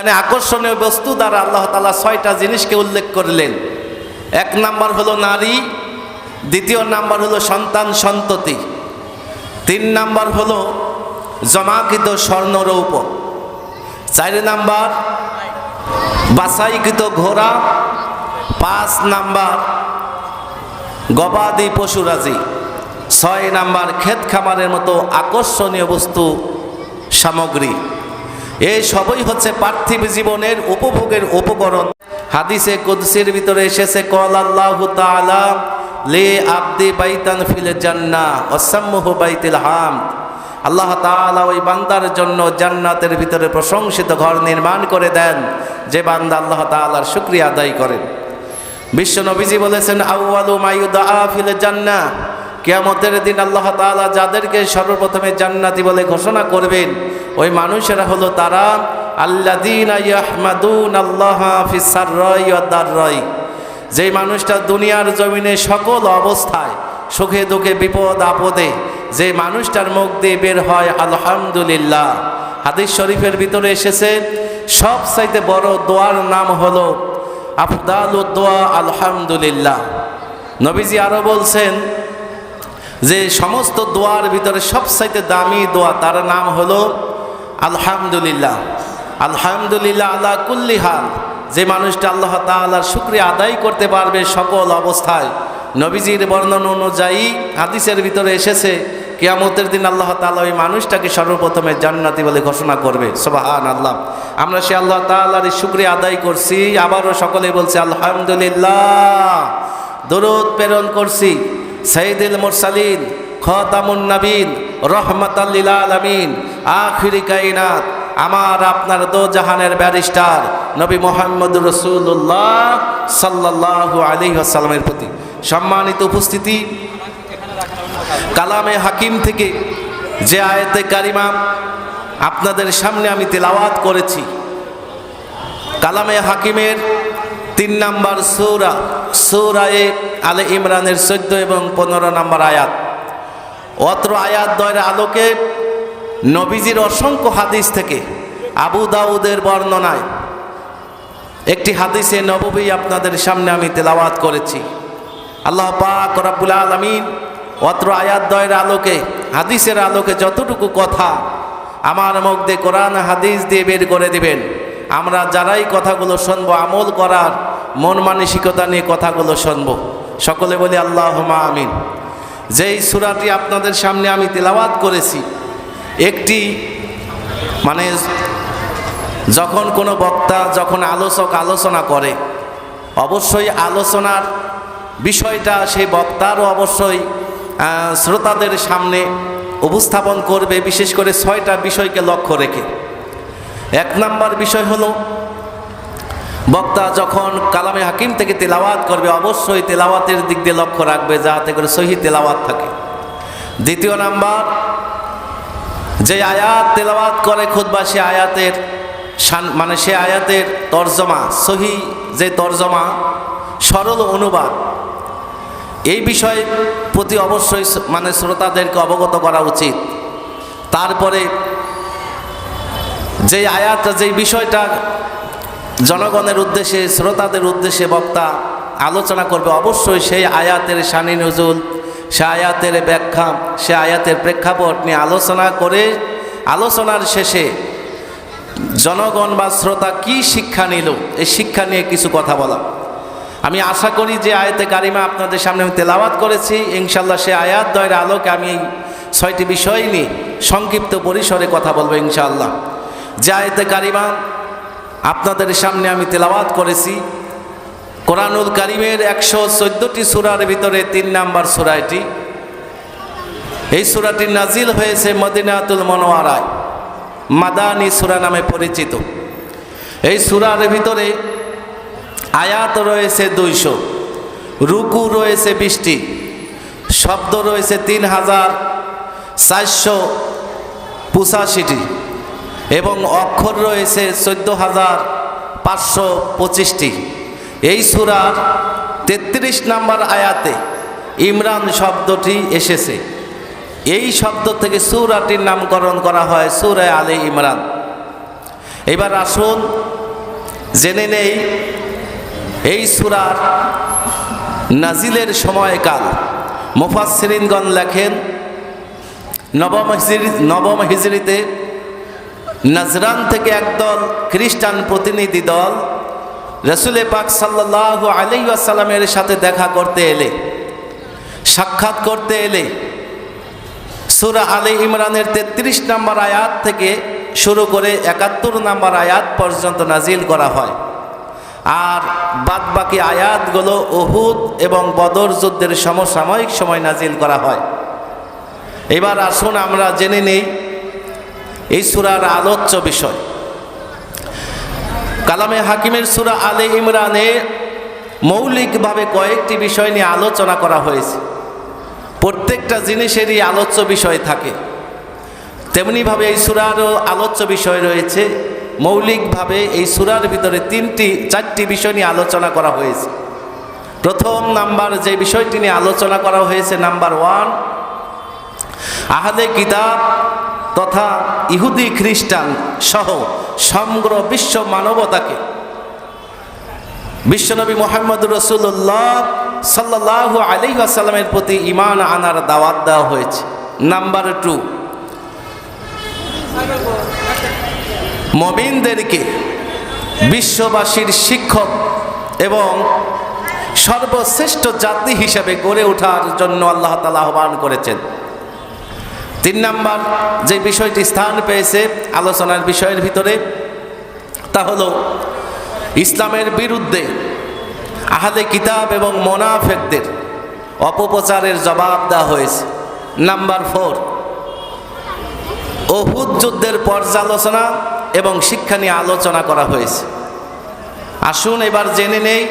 এখানে আকর্ষণীয় বস্তু দ্বারা আল্লাহ তালা ছয়টা জিনিসকে উল্লেখ করলেন। এক নাম্বার হলো নারী, দ্বিতীয় নাম্বার হলো সন্তান সন্ততি, তিন নাম্বার হলো জমাকৃত স্বর্ণরৌপ চার নাম্বার বাছাইকৃত ঘোড়া, পাঁচ নাম্বার গবাদি পশুরাজি ছয় নাম্বার ক্ষেত খামারের মতো আকর্ষণীয় বস্তু সামগ্রী। এই সবই হচ্ছে পার্থিব জীবনের উপভোগের উপকরণ। হাদিসে কুদসির ভিতরে এসেছে কল আল্লাহ লে আব্দি বাইতান ফিল জান্না অসাম্মুহু বাইতিল হাম। আল্লাহ তাআলা ওই বান্দার জন্য জান্নাতের ভিতরে প্রশংসিত ঘর নির্মাণ করে দেন, যে বান্দা আল্লাহ তাআলার শুকরিয়া আদায় করেন। বিশ্ব নবীজি বলেছেন, আউয়ালু মায়ুদা ফিল জান্নাহ কিয়ামতের দিন আল্লাহ তাআলা যাদেরকে সর্বপ্রথমে জান্নাতি বলে ঘোষণা করবেন, ওই মানুষেরা হলো তারা আল্লাযীনা ইয়াহমাদুন আল্লাহ ফিস সাররাই ওয়াদ দাররাই। যেই মানুষটা দুনিয়ার জমিনে সকল অবস্থায় সুখে দুঃখে বিপদ আপদে যে মানুষটার মুখ দিয়ে বের হয় আলহামদুলিল্লাহ। হাদিস শরীফের ভিতরে এসেছে সব চাইতে বড় দোয়ার নাম হলো আফদাল দোয়া আলহামদুলিল্লাহ। নবীজি আরও বলছেন যে সমস্ত দোয়ার ভিতরে সবচাইতে দামি দোয়া, তার নাম হলো আলহামদুলিল্লাহ। আলহামদুলিল্লাহ আল্লাহ কুল্লি হাল। যে মানুষটা আল্লাহ তাআলার শুক্রিয়া আদায় করতে পারবে সকল অবস্থায়। নবীজির বর্ণনা অনুযায়ী হাদিসের ভিতরে এসেছে, কিয়ামতের দিন আল্লাহ তাআলা ওই মানুষটাকে সর্বপ্রথমে জান্নাতি বলে ঘোষণা করবে। সোবাহান আল্লাহ আমরা সে আল্লাহ এই শুক্রিয়া আদায় করছি, আবারও সকলে বলছে আলহামদুলিল্লাহ। দরুদ প্রেরণ করছি। সঈদুল মুরসালিন, খতামুন নবীন রহমতাল্লিল আলমিন। আখিরি কাইনাত আমার আপনার দো জাহানের ব্যারিস্টার নবী মোহাম্মদ রসুল্লাহ সাল্লাহ আলী আসালামের প্রতি। সম্মানিত উপস্থিতি, কালামে হাকিম থেকে যে আয়তে কারিমা আপনাদের সামনে আমি তেলাওয়াত করেছি। কালামে হাকিমের তিন নাম্বার সৌরা সৌরায়ে আলে ইমরানের চোদ্দ এবং পনেরো নাম্বার আয়াত। অত্র আয়াত দয়ের আলোকে নবীজির অসংখ্য হাদিস থেকে আবু দাউদের বর্ণনায় একটি হাদিসে নববী আপনাদের সামনে আমি তেলাওয়াত করেছি। আল্লাহ পাক রব্বুল আলমিন অত্র আয়াত দয়ের আলোকে, হাদিসের আলোকে যতটুকু কথা আমার মুখ দিয়ে কোরআন হাদিস দিয়ে বের করে দিবেন। আমরা যারাই কথাগুলো শুনব, আমল করার মন মানসিকতা নিয়ে কথাগুলো শুনব। সকলে বলি আল্লাহ আমিন। যেই সুরাটি আপনাদের সামনে আমি তেলাওয়াত করেছি, একটি মানে যখন কোনো বক্তা যখন আলোচক আলোচনা করে, অবশ্যই আলোচনার বিষয়টা সেই বক্তারও অবশ্যই শ্রোতাদের সামনে উপস্থাপন করবে, বিশেষ করে ছয়টা বিষয়কে লক্ষ্য রেখে। এক নাম্বার বিষয় হলো, বক্তা যখন কালামে হাকিম থেকে তেলাওয়াত করবে, অবশ্যই তেলাওয়াতের দিক দিয়ে লক্ষ্য রাখবে যাতে করে সহি তেলাওয়াত থাকে। দ্বিতীয় নাম্বার, যে আয়াত তেলাওয়াত করে খুদবা সে আয়াতের মানে সে আয়াতের তর্জমা, সহি যে তর্জমা, সরল অনুবাদ, এই বিষয়ে প্রতি অবশ্যই মানে শ্রোতাদেরকে অবগত করা উচিত। তারপরে যে আয়াতটা যেই বিষয়টা জনগণের উদ্দেশ্যে, শ্রোতাদের উদ্দেশ্যে বক্তা আলোচনা করবে, অবশ্যই সেই আয়াতের শানি নজুল, সে আয়াতের ব্যাখ্যা, সে আয়াতের প্রেক্ষাপট নিয়ে আলোচনা করে, আলোচনার শেষে জনগণ বা শ্রোতা কি শিক্ষা নিল, এই শিক্ষা নিয়ে কিছু কথা বলা। আমি আশা করি যে আয়াতে কারিমা আপনাদের সামনে আমি তেলাওয়াত করেছি ইনশাল্লাহ সে আয়াত দয়ের আলোকে আমি ছয়টি বিষয় নিয়ে সংক্ষিপ্ত পরিসরে কথা বলব ইনশাআল্লাহ। যে আয়াতে কারিমা, আপনাদের সামনে আমি তেলাওয়াত করেছি। কোরআনুল কারিমের একশো চোদ্দোটি সুরার ভিতরে তিন নাম্বার সুরাটি এই সুরাটি নাজিল হয়েছে মদিনাতুল মনোয়ারায় মাদানি সুরা নামে পরিচিত। এই সুরার ভিতরে আয়াত রয়েছে দুইশো, রুকু রয়েছে বৃষ্টি শব্দ রয়েছে তিন হাজার চারশো পঁচাশিটি। এবং অক্ষর রয়েছে চোদ্দ হাজার পাঁচশো পঁচিশটি। এই সুরার তেত্রিশ নাম্বার আয়াতে ইমরান শব্দটি এসেছে। এই শব্দ থেকে সুরাটির নামকরণ করা হয় সুরায় আলে ইমরান। এবার আসুন জেনে নেই এই সুরার নাজিলের সময়কাল। মুফাসসিরিনগণ লেখেন, নবম হিজরি নবম হিজরিতে নজরান থেকে একদল খ্রিস্টান প্রতিনিধি দল রসুলে পাক সাল্লাহ আলি আসাল্লামের সাথে দেখা করতে এলে, সাক্ষাৎ করতে এলে, সুরা আলী ইমরানের তেত্রিশ নম্বর আয়াত থেকে শুরু করে একাত্তর নম্বর আয়াত পর্যন্ত নাজিল করা হয়। আর বাদ বাকি আয়াতগুলো ওহুদ এবং বদর যুদ্ধের সমসাময়িক সময় নাজিল করা হয়। এবার আসুন আমরা জেনে নেই এই সুরার আলোচ্য বিষয়। কালামে হাকিমের সুরা আলে ইমরানে মৌলিকভাবে কয়েকটি বিষয় নিয়ে আলোচনা করা হয়েছে। প্রত্যেকটা জিনিসেরই আলোচ্য বিষয় থাকে। তেমনিভাবে এই সুরারও আলোচ্য বিষয় রয়েছে। মৌলিকভাবে এই সুরার ভিতরে তিনটি, চারটি বিষয় নিয়ে আলোচনা করা হয়েছে। প্রথম নাম্বার যে বিষয়টি নিয়ে আলোচনা করা হয়েছে, নাম্বার ওয়ান, আহলে কিতাব তথা ইহুদি খ্রিস্টান সহ সমগ্র বিশ্ব মানবতাকে বিশ্বনবী মোহাম্মদ রসুল্লাহ সাল্লাহ আলি আসাল্লামের প্রতি ইমান আনার দাওয়াত দেওয়া হয়েছে। নাম্বার টু মবিনদেরকে বিশ্ববাসীর শিক্ষক এবং সর্বশ্রেষ্ঠ জাতি হিসেবে গড়ে ওঠার জন্য আল্লাহ তালা আহ্বান করেছেন। তিন নাম্বার, যে বিষয়টি স্থান পেয়েছে আলোচনার বিষয়ের ভিতরে, তা হলো ইসলামের বিরুদ্ধে আহাদে কিতাব এবং মোনাফেকদের অপপ্রচারের জবাব দেওয়া হয়েছে। নাম্বার ফোর অহুদ যুদ্ধের পর্যালোচনা এবং শিক্ষা নিয়ে আলোচনা করা হয়েছে। আসুন এবার জেনে নেই,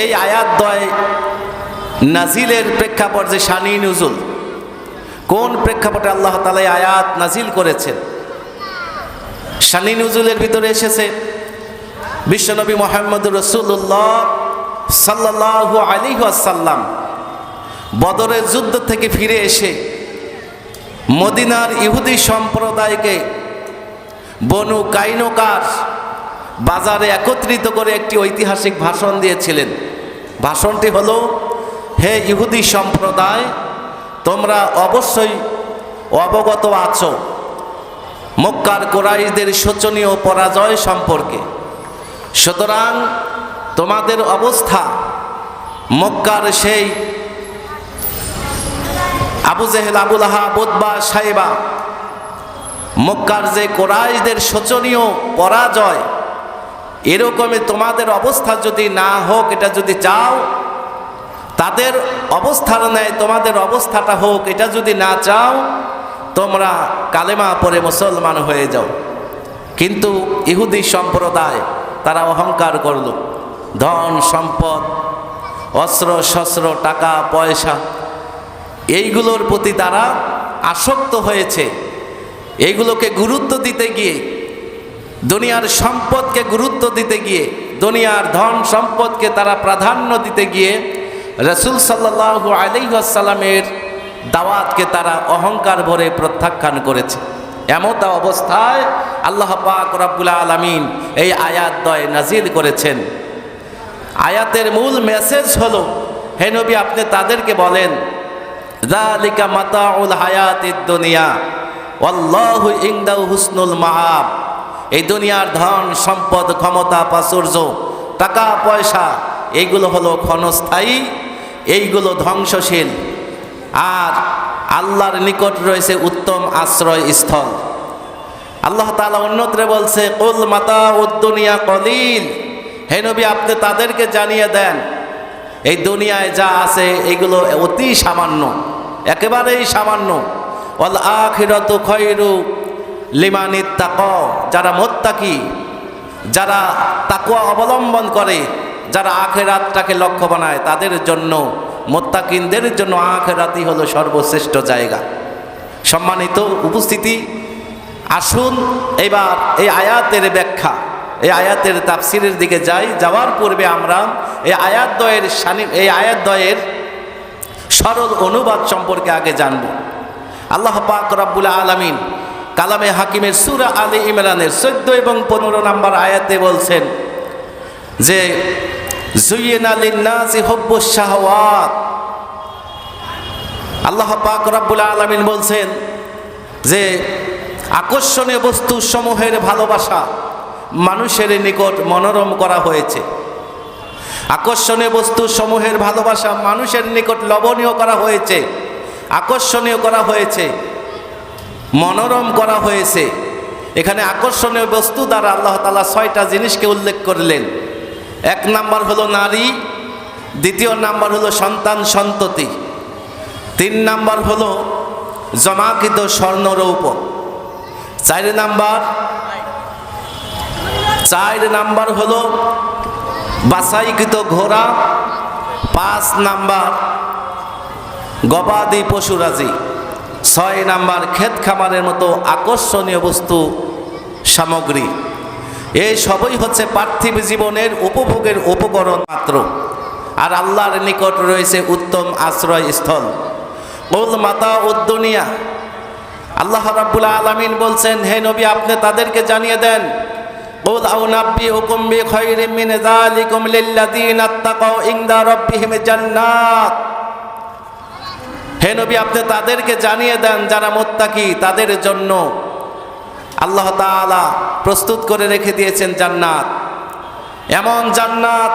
এই আয়াত দয় নাজিলের প্রেক্ষাপট যে শানি নজুল কোন প্রেক্ষাপটে আল্লাহ তালা এই আয়াত নাজিল করেছেন? শানি নজুলের ভিতরে এসেছে, বিশ্বনবী মোহাম্মদ রসুল্লাহ সাল্লাহ আলী আসাল্লাম বদরের যুদ্ধ থেকে ফিরে এসে মদিনার ইহুদি সম্প্রদায়কে বনু কাইনকার বাজারে একত্রিত করে একটি ঐতিহাসিক ভাষণ দিয়েছিলেন। ভাষণটি হলো, হে ইহুদি সম্প্রদায় তোমরা অবশ্যই অবগত আছো মক্কার কোরাইদের শোচনীয় পরাজয় সম্পর্কে। সুতরাং তোমাদের অবস্থা মক্কার সেই আবু জেহেল আবুল আহা সাহেবা মক্কার যে কোরাইশদের শোচনীয় পরাজয়, এরকমই তোমাদের অবস্থা যদি না হোক, এটা যদি চাও তাদের অবস্থার নেয়, তোমাদের অবস্থাটা হোক, এটা যদি না চাও, তোমরা কালেমা পরে মুসলমান হয়ে যাও। কিন্তু ইহুদি সম্প্রদায়, তারা অহংকার করল। ধন, সম্পদ, অস্ত্র, শস্ত্র, টাকা, পয়সা, এইগুলোর প্রতি তারা আসক্ত হয়েছে। এইগুলোকে গুরুত্ব দিতে গিয়ে, দুনিয়ার সম্পদকে গুরুত্ব দিতে গিয়ে, দুনিয়ার ধন, সম্পদকে তারা প্রাধান্য দিতে গিয়ে রসুল সাল্লাহ আলিহাসাল্লামের দাওয়াতকে তারা অহংকার ভরে প্রত্যাখ্যান করেছে। এমত অবস্থায় আল্লাহ পাক রব্বুল আলমিন এই আয়াত দয় নাজিল করেছেন। আয়াতের মূল মেসেজ হল, হে নবী, আপনি তাদেরকে বলেন জালিকা মাতাউল হায়াতিদ দুনিয়া আল্লাহু ইংদাউ হুসনুল মাহাব এই দুনিয়ার ধন, সম্পদ, ক্ষমতা, প্রাচুর্য, টাকা, পয়সা এইগুলো হলো ক্ষণস্থায়ী এইগুলো ধ্বংসশীল। আর আল্লাহর নিকট রয়েছে উত্তম আশ্রয় স্থল আল্লাহ তালা অন্যত্রে বলছে, কুল মাতা উদ্দুনিয়া কলিল। হে নবী, আপনি তাদেরকে জানিয়ে দেন, এই দুনিয়ায় যা আছে, এগুলো অতি সামান্য, একেবারেই সামান্য। অল আখিরত খয়রু লিমানিত তাক যারা মোত্তাকি, যারা তাকুয়া অবলম্বন করে যারা আখেরাতটাকে লক্ষ্য বানায়, তাদের জন্য, মোত্তাকিনদের জন্য আখেরাতই হলো সর্বশ্রেষ্ঠ জায়গা। সম্মানিত উপস্থিতি, আসুন এবার এই আয়াতের ব্যাখ্যা, এই আয়াতের তাফসিরের দিকে যাই। যাওয়ার পূর্বে আমরা এই আয়াত দয়ের সানি, এই আয়াত দয়ের সরল অনুবাদ সম্পর্কে আগে জানব। আল্লাহ পাক রব্বুল আলমিন কালামে হাকিমের সুরা আলী ইমরানের চোদ্দ এবং পনেরো নম্বর আয়াতে বলছেন যে হব্বু শাহওয়াত। আল্লাহ পাক রব্বুল আলমিন বলছেন যে আকর্ষণীয় বস্তু সমূহের ভালোবাসা মানুষের নিকট মনোরম করা হয়েছে। আকর্ষণীয় বস্তু সমূহের ভালোবাসা মানুষের নিকট লবণীয় করা হয়েছে, আকর্ষণীয় করা হয়েছে, মনোরম করা হয়েছে। এখানে আকর্ষণীয় বস্তু দ্বারা আল্লাহ তালা ছয়টা জিনিসকে উল্লেখ করলেন। এক নাম্বার হলো নারী, দ্বিতীয় নাম্বার হলো সন্তান সন্ততি, তিন নাম্বার হলো জমাকৃত স্বর্ণরৌপ চার নাম্বার চার নাম্বার হলো বাছাইকৃত ঘোড়া, পাঁচ নাম্বার গবাদি পশুরাজি ছয় নাম্বার ক্ষেত খামারের মতো আকর্ষণীয় বস্তু সামগ্রী। এই সবই হচ্ছে পার্থিব জীবনের উপভোগের উপকরণ মাত্র আর আল্লাহর নিকট রয়েছে উত্তম আশ্রয়স্থল উল মাতা উদ্দুনিয়া আল্লাহ রাব্বুল আলামিন বলছেন হে নবী আপনি তাদেরকে জানিয়ে দেন قل أو نبئكم بخير من ذلكم للذين اتقوا عند ربهم جنات হে নবী আপনি তাদেরকে জানিয়ে দেন যারা মোত্তাকি তাদের জন্য আল্লাহ তাআলা প্রস্তুত করে রেখে দিয়েছেন জান্নাত। এমন জান্নাত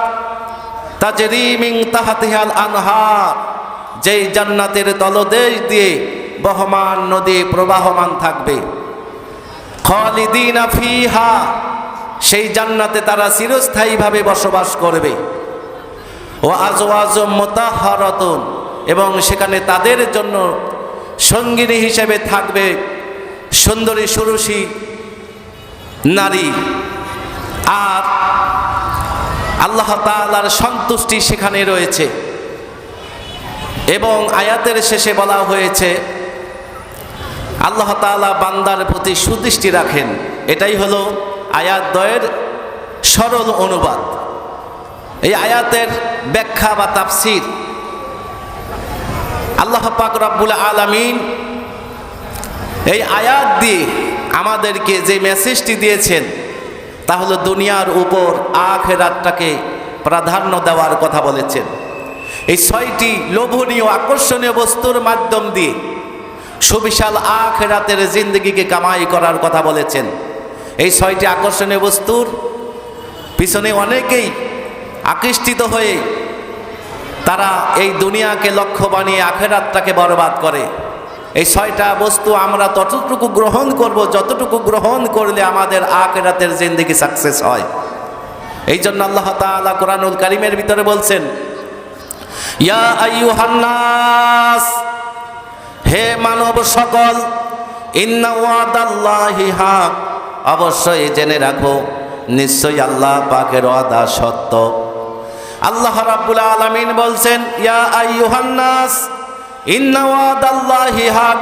তাজরি মিং তাহাতিহাল আনহার, যেই জান্নাতের তলদেশ দিয়ে বহমান নদী প্রবাহমান থাকবে। ফিহা, সেই জান্নাতে তারা চিরস্থায়ীভাবে বসবাস করবে। ও আজওয়াজ মোতাহারতন, এবং সেখানে তাদের জন্য সঙ্গিনী হিসেবে থাকবে সুন্দরী সুরসী নারী। আর আল্লাহ তাআলার সন্তুষ্টি সেখানে রয়েছে। এবং আয়াতের শেষে বলা হয়েছে, আল্লাহ তাআলা বান্দার প্রতি সুদৃষ্টি রাখেন। এটাই হলো আয়াত দয়ের সরল অনুবাদ। এই আয়াতের ব্যাখ্যা বা তাফসির আল্লাহ পাক রব্বুল আলামিন এই আয়াত দিয়ে আমাদেরকে যে মেসেজটি দিয়েছেন, তা হলো দুনিয়ার উপর আখেরাতটাকে প্রাধান্য দেওয়ার কথা বলেছেন। এই ছয়টি লোভনীয়, আকর্ষণীয় বস্তুর মাধ্যম দিয়ে সুবিশাল আখেরাতের জিন্দগিকে কামাই করার কথা বলেছেন। এই ছয়টি আকর্ষণীয় বস্তুর পিছনে অনেকেই আকৃষ্টিত হয়ে তারা এই দুনিয়াকে লক্ষ্য বানিয়ে আখেরাতটাকে বরবাদ করে। এই ছয়টা বস্তু আমরা ততটুকু গ্রহণ করব, যতটুকু গ্রহণ করলে আমাদের আখেরাতের জিন্দগি সাকসেস হয়। এই জন্য আল্লাহ তাআলা কোরআনুল কারিমের ভিতরে বলছেন, ইয়া আইয়ুহান্নাস, হে মানব সকল অবশ্যই জেনে রাখো, নিশ্চয়ই আল্লাহ পাকের ওয়াদা সত্য। আল্লাহ রাব্বুল আলামিন বলছেন, ইয়া আইয়ুহান্নাস ইন্না ওয়াদাল্লাহি হক,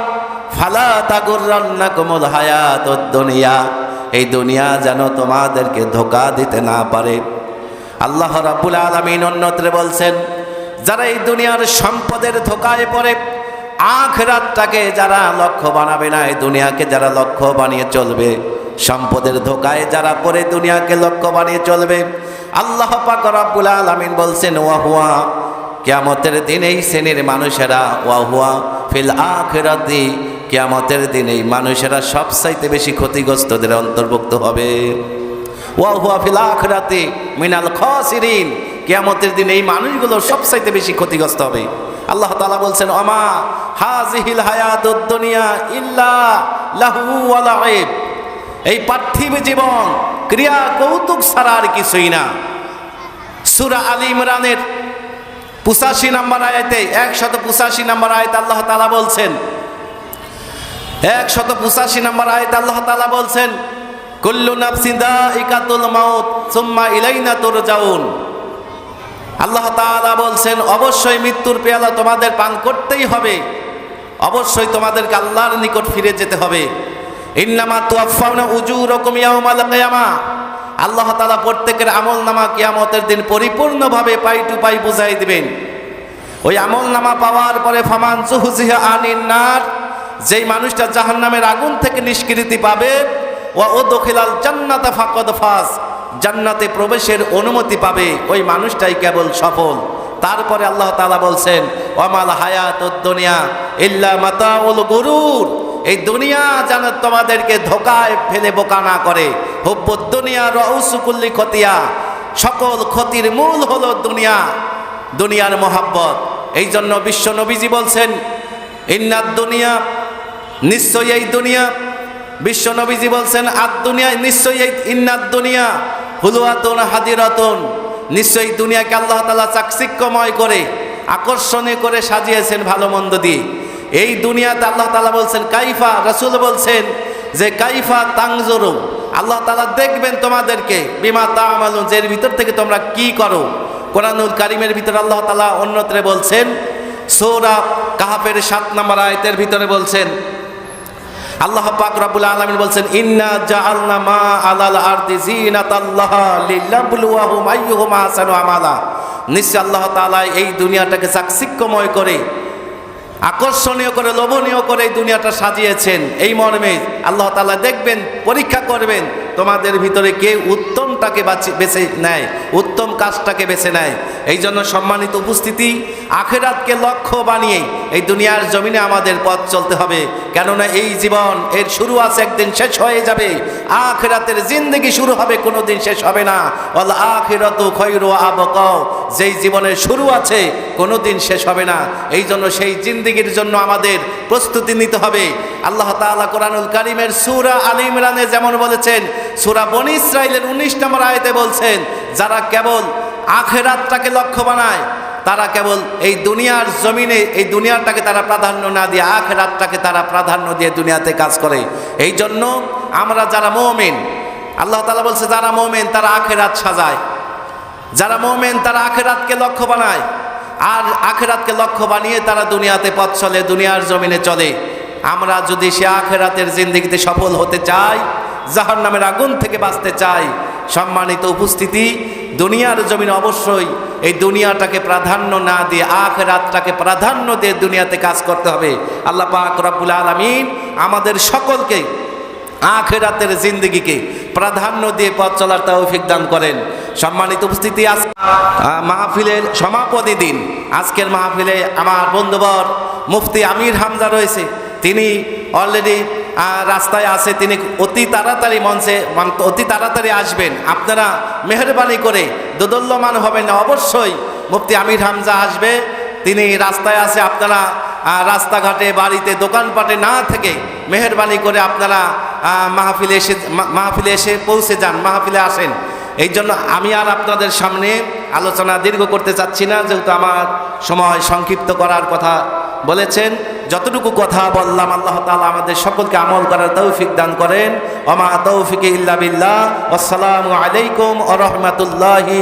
ফালা তাগুররান্নাকুমুল হায়াতুদ দুনিয়া। এই দুনিয়া যেন তোমাদেরকে ধোকা দিতে না পারে। আল্লাহ রাব্বুল আলামিন অন্যত্রে বলছেন, যারা এই দুনিয়ার সম্পদের ধোকায় পড়ে, আখরাতটাকে যারা লক্ষ্য বানাবে না, এই দুনিয়াকে যারা লক্ষ্য বানিয়ে চলবে, সম্পদের ধোকায় যারা পরে দুনিয়াকে লক্ষ্য বানিয়ে চলবে, আল্লাহ পাক রব্বুল আলামিন বলছেন ওয়াহুয়া কিয়ামতের দিন এই শ্রেণির মানুষেরা ওয়াহুয়া ফিল আখিরাতি, কেয়ামতের দিন এই মানুষেরা সবচাইতে বেশি ক্ষতিগ্রস্তদের অন্তর্ভুক্ত হবে। ওয়াহুয়া ফিল আখিরাতি মিনাল খাসিরিন, কেয়ামতের দিন এই মানুষগুলো সবচাইতে বেশি ক্ষতিগ্রস্ত হবে। আল্লাহ তাআলা বলছেন আমা হাজিহিল হায়াতুদ দুনিয়া ইল্লা লাহু ওয়া লাইব এই পার্থিব জীবন ক্রিয়া কৌতুক ছাড়া আর কিছুই না। সুরা আলী ইমরানের পঁচাশি নম্বর আয়াতে, একশত পঁচাশি নম্বর আয়াত আল্লাহ তালা বলছেন, একশত পঁচাশি নম্বর আয়াত আল্লাহ তালা বলছেন, কুল্লু নাফসিদা ইকাতুল মাউত সুম্মা ইলাইনা তোর যাউন আল্লাহ তাআলা বলছেন, অবশ্যই মৃত্যুর পেয়ালা তোমাদের পান করতেই হবে, অবশ্যই তোমাদেরকে আল্লাহর নিকট ফিরে যেতে হবে। ইন্নামা তুয়াফাউনা উজুরকুম ইয়াউমাল কিয়ামা। আল্লাহ তাআলা প্রত্যেকের আমল নামা কিয়ামতের দিন পরিপূর্ণভাবে পাই টু পাই বুঝাই দিবেন। ওই আমল নামা পাওয়ার পরে ফামান জুহজিহা আনিন নার, যেই মানুষটা জাহান্নামের আগুন থেকে নিষ্কৃতি পাবে, ওয়া ও দখিলাল জান্নাতা ফাকদ ফাস জান্নাতে প্রবেশের অনুমতি পাবে, ওই মানুষটাই কেবল সফল। তারপরে আল্লাহ তালা বলছেন ওমাল হায়াত দুনিয়া ইল্লা মাতাউল গুরুর এই দুনিয়া যেন তোমাদেরকে ধোকায় ফেলে বোকা না করে। দুনিয়া রউসুকুল্লি খতিয়া। সকল ক্ষতির মূল হলো দুনিয়া, দুনিয়ার মোহাব্বত। এই জন্য বিশ্ব নবীজি বলছেন ইন্নাদ দুনিয়া, নিশ্চয়ই এই দুনিয়া। বিশ্ব নবীজি বলছেন, আদ দুনিয়া, নিশ্চয়ই এই ইন্নাদ দুনিয়া, হুলুয়াতুন, হাদিরাতুন। নিশ্চয়ই দুনিয়াকে আল্লাহ তালা চাকচিক্যময় করে আকর্ষণীয় করে সাজিয়েছেন ভালো মন্দ দিয়ে। এই দুনিয়াতে আল্লাহ তালা বলছেন, কাইফা? রসুল বলছেন যে, কাইফা তাংজরু। আল্লাহ তালা দেখবেন তোমাদেরকে, বিমা যে এর ভিতর থেকে তোমরা কি করো? কোরআনুল কারিমের ভিতরে আল্লাহ তালা অন্যত্রে বলছেন, সৌরা কাহাফের সাত নম্বর আয়তের ভিতরে বলছেন, আল্লাহ পাক রব্বুল আলামিন বলছেন, ইন্না জাআলনা মা আলাল আরদি জিনাতাল্লাহ লিল্লাবলুয়াহুম আইয়ুহুম আহসানু আমালা। নিশ্চয় আল্লাহ তাআলা এই দুনিয়াটাকে চাকচিক্যময় করে আকর্ষণীয় করে লোভনীয় করে এই দুনিয়াটা সাজিয়েছেন। এই মর্মে আল্লাহ তালা দেখবেন পরীক্ষা করবেন তোমাদের ভিতরে কে উত্তমটাকে বাছি- বেছে নেয়, উত্তম কাজটাকে বেছে নেয়? এই জন্য সম্মানিত উপস্থিতি, আখেরাতকে লক্ষ্য বানিয়ে এই দুনিয়ার জমিনে আমাদের পথ চলতে হবে। কেননা এই জীবন, এর শুরু আছে একদিন শেষ হয়ে যাবে। আখেরাতের জিন্দগি শুরু হবে কোনো দিন শেষ হবে না। অল আখেরাত খৈর আবক যেই জীবনের শুরু আছে কোনো দিন শেষ হবে না। এই জন্য সেই জিন্দগির জন্য আমাদের প্রস্তুতি নিতে হবে। আল্লাহ তাআলা কোরআনুল কারিমের সূরা আলী যেমন বলেছেন সূরা বনি ইসরাইলের উনিশ নম্বর আয়তে বলছেন, যারা কেবল আখেরাতটাকে লক্ষ্য বানায়, তারা কেবল এই দুনিয়ার জমিনে, এই দুনিয়াটাকে তারা প্রাধান্য না দিয়ে, আখেরাতটাকে তারা প্রাধান্য দিয়ে দুনিয়াতে কাজ করে। এই জন্য আমরা যারা মোমেন, আল্লাহ তাআলা বলছে, যারা মোমেন, তারা আখেরাত সাজায়। যারা মোমেন, তারা আখেরাতকে লক্ষ্য বানায়। আর আখেরাতকে লক্ষ্য বানিয়ে তারা দুনিয়াতে পথ চলে, দুনিয়ার জমিনে চলে। আমরা যদি সে আখেরাতের জিন্দিগিতে সফল হতে চাই জাহার নামের আগুন থেকে বাঁচতে চাই। সম্মানিত উপস্থিতি, দুনিয়ার জমিনে অবশ্যই এই দুনিয়াটাকে প্রাধান্য না দিয়ে আখ রাতটাকে প্রাধান্য দিয়ে দুনিয়াতে কাজ করতে হবে। আল্লাহ পাক রব্বুল আলমিন আমাদের সকলকে আখেরাতের জিন্দগিকে প্রাধান্য দিয়ে পথ চলার তৌফিক দান করেন। সম্মানিত উপস্থিতি, আজ মাহফিলের সমাপনী দিন। আজকের মাহফিলে আমার বন্ধুবর মুফতি আমির হামজা রয়েছে। তিনি অলরেডি রাস্তায় আছে, তিনি অতি তাড়াতাড়ি মঞ্চে অতি তাড়াতাড়ি আসবেন। আপনারা মেহরবানি করে দোদল্যমান হবেন। অবশ্যই মুফতি আমির হামজা আসবে। তিনি রাস্তায় আছে, আপনারা রাস্তাঘাটে, বাড়িতে, দোকানপাটে না থেকে মেহরবানি করে আপনারা মাহফিলে এসে মাহফিলে এসে পৌঁছে যান, মাহফিলে আসেন। এই জন্য আমি আর আপনাদের সামনে আলোচনা দীর্ঘ করতে চাচ্ছি না, যেহেতু আমার সময় সংক্ষিপ্ত করার কথা বলেছেন। যতটুকু কথা বললাম, আল্লাহ তালা আমাদের সকলকে আমল করার তৌফিক দান করেন। অমা তৌফিক ইল্লা বিল্লাহ। আসসালামু আলাইকুম আ রহমতুল্লাহি